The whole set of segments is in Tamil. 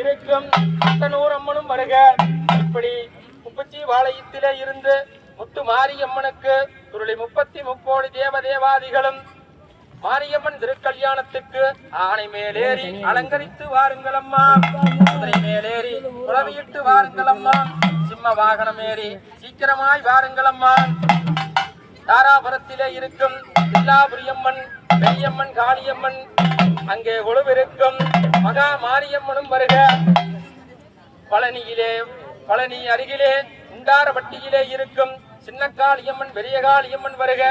இருக்கும். அத்தனூர் அம்மனும் வருக. இப்படி முப்பத்தி வாளையத்திலே இருந்து முத்து மாரியம்மனுக்கு துருளி முப்பத்தி முக்கோடி தேவதேவாதிகளும் மாரியம்மன் திருக்கல்யாணத்துக்கு ஆணை மேலேறி அலங்கரித்து வாருங்கள் அம்மா குதிரை மேலேறி உறவியிட்டு வாருங்கள் அம்மா சிம்ம வாகனம் ஏறி சீக்கிரமாய் வாருங்கள் அம்மா தாராபுரத்திலே இருக்கும் எல்லாபுரியம்மன் பெரியம்மன் காளியம்மன் அங்கே உழவிருக்கும் மகா மாரியம்மனும் வருக. பழனியிலே பழனி அருகிலே உண்டாரப்பட்டியிலே இருக்கும் சின்ன காளியம்மன் பெரிய காளியம்மன் வருக.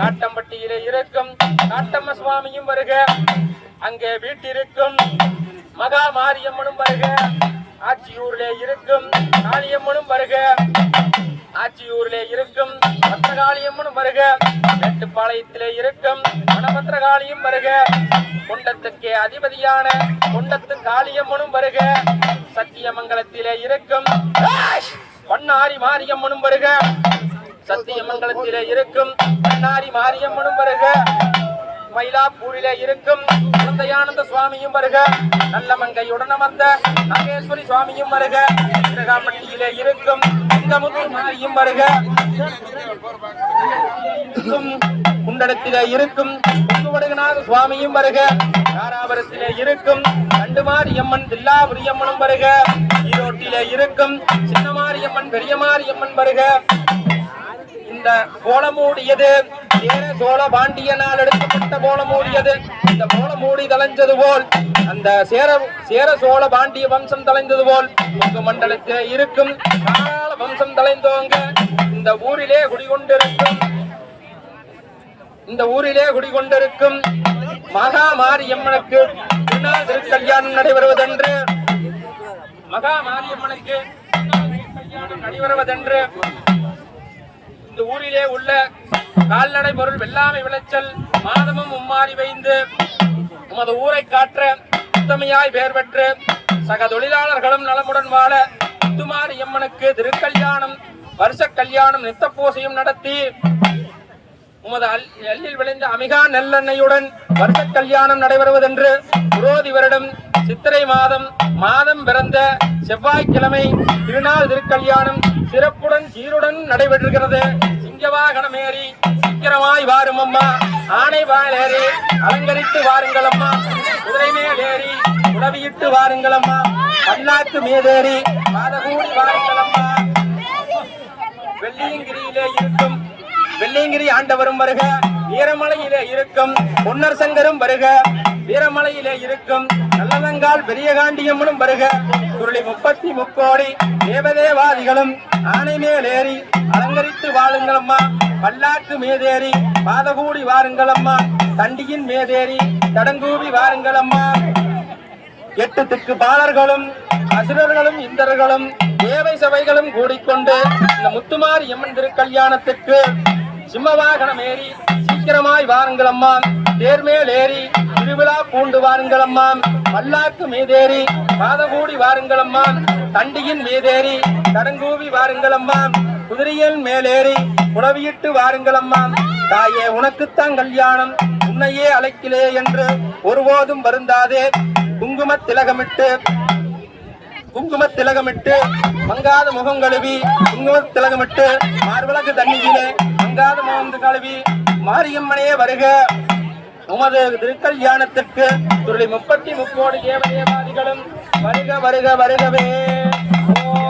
காட்டம்பட்டியிலே இருக்கும் காட்டம்ம சுவாமியும் வருக. அங்கே வீட்டிருக்கும் மகா மாரியம்மனும் வருக. ஆச்சியூரிலே இருக்கும் காளியம்மனும் வருக. ஆச்சியூரிலே இருக்கும் பத்திரகாளியம்மனும் வருக. மேட்டுப்பாளையத்திலே இருக்கும் மணபத்திரகாளியும் வருக. குண்டத்துக்கே அதிபதியான குண்டத்து காளியம்மனும் வருக. சத்தியமங்கலத்திலே இருக்கும் பண்ணாரி மாரியம்மனும் வருக. சத்தியமங்கலத்திலே இருக்கும் பண்ணாரி மாரியம்மனும் வருக. மயிலாப்பூரிலே இருக்கும் குழந்தையானந்த சுவாமியும் வருக. நல்ல மங்கையுடன் அமர்ந்த நாகேஸ்வரி சுவாமியும் வருக. திருகாப்பட்டியிலே இருக்கும் சிங்கமுத்து மாரியும் வருக. குண்டடத்திலே இருக்கும் குங்குவடுகநாத சுவாமியும் வருக. தாராபுரத்திலே இருக்கும் கண்டுமாரியம்மன் தில்லாபுரியம்மனும் வருக. ஈரோட்டிலே இருக்கும் சின்னமாரியம்மன் பெரியமாரியம்மன் வருக. இந்த கோலமூடியது சேர சோழ பாண்டியனால் எடுக்கப்பட்ட கோலமூடியது இந்த கோலமூடி தலைஞ்சது போல் அந்த சேர சேர சோழ பாண்டிய வம்சம் தலைந்தது போல் உங்க மண்டலத்தில் இருக்கும் கால வம்சம் தலைந்தோங்க இந்த ஊரிலே குடிகொண்டிருக்கும் இந்த ஊரிலே குடிகொண்டிருக்கும் மகா மாரியம்மனுக்கு திருநாள் திருக்கல்யாணம் நடைபெறுவதென்று மகாமாரியம்மனுக்கு நடைபெறுவதென்று இந்த ஊரிலே உள்ள கால்நடை பொருள் வெள்ளாமை விளைச்சல் மாதமும் மும்மாறி வைந்து உமது ஊரை காற்ற உத்தமையாய் பெயர் பெற்று சக தொழிலாளர்களும் நலமுடன் வாழ முத்துமாரி அம்மனுக்கு திருக்கல்யாணம் வருஷ கல்யாணம் நித்த பூசையும் நடத்தி உமது அல்- எள்ளில் விளைந்த அமிகா நெல்லெண்ணையுடன் வருஷ கல்யாணம் நடைபெறுவதென்று புரோதி வருடம் சித்திரை மாதம் மாதம் பிறந்த செவ்வாய்க்கிழமை திருநாள் திருக்கல்யாணம் சிறப்புடன் சீருடன் நடைபெறுகிறது சிங்கவாகனமேறி சீக்கிரமாய் வாரும் அம்மா ஆனை வாழேறி அலங்கரித்து வாருங்கள் அம்மா குதிரை மேலேறி ஏறி உடவியிட்டு வாருங்கள் அம்மா பல்லாக்கு மீதேறி பாதகூடி வாருங்கள் அம்மா வெள்ளியங்கிரியிலே இருக்கும். வெள்ளியங்கிரி ஆண்டவரும் வருக. வீரமலையிலே இருக்கும். பொன்னர் சங்கரும் வருக. வீரமலையிலே இருக்கும். நல்லதங்கால் பெரியகாண்டியம்மனும் வருக. சுருளி முப்பத்தி முக்கோடி தேவதேவாதிகளும் ஆனை மேலேறி ஏறி அலங்கரித்து வாழுங்களம்மா. பல்லாக்கு மேதேறி பாதகூடி வாருங்களம்மா. தண்டியின் மேதேறி தடங்கூடி வாருங்கள் வாருங்களம்மா. எட்டு திக்கு பாலர்களும் அசுரர்களும் இந்தர்களும் தேவை சபைகளும் கூடிக்கொண்டு இந்த முத்துமாரி எம்மன் திருக்கல்யாணத்துக்கு சிம்மவாகனம் ஏறி சீக்கிரமாய் வாருங்களம்மா. தேர்மேல் ஏறி திருவிழா பூண்டு வாருங்களம்மா. பல்லாக்கு மீதேறி பாதகூடி வாருங்களம்மா. தண்டியின் மீதேறி தடங்கூவி வாருங்களம்மா. குதிரையின் மேலேறி உணவியிட்டு வாருங்களம்மா. தாயே உனக்குத்தான் கல்யாணம். உன்னையே அழைக்கிலே என்று ஒருபோதும் வருந்தாதே. குங்கும திலகமிட்டு குங்கும திலகமிட்டு மங்காத முகம் கழுவி குங்கும திலகமிட்டு மார்பலகு தண்ணியிலே மங்காத முகம் கழுவி மாரியம்மனையே வருக. உமது திருக்கல்யாணத்திற்கு துருளி முப்பத்தி முக்கோடி தேவதேவாதிகளும் வருக வருக வருகவே. ஓம்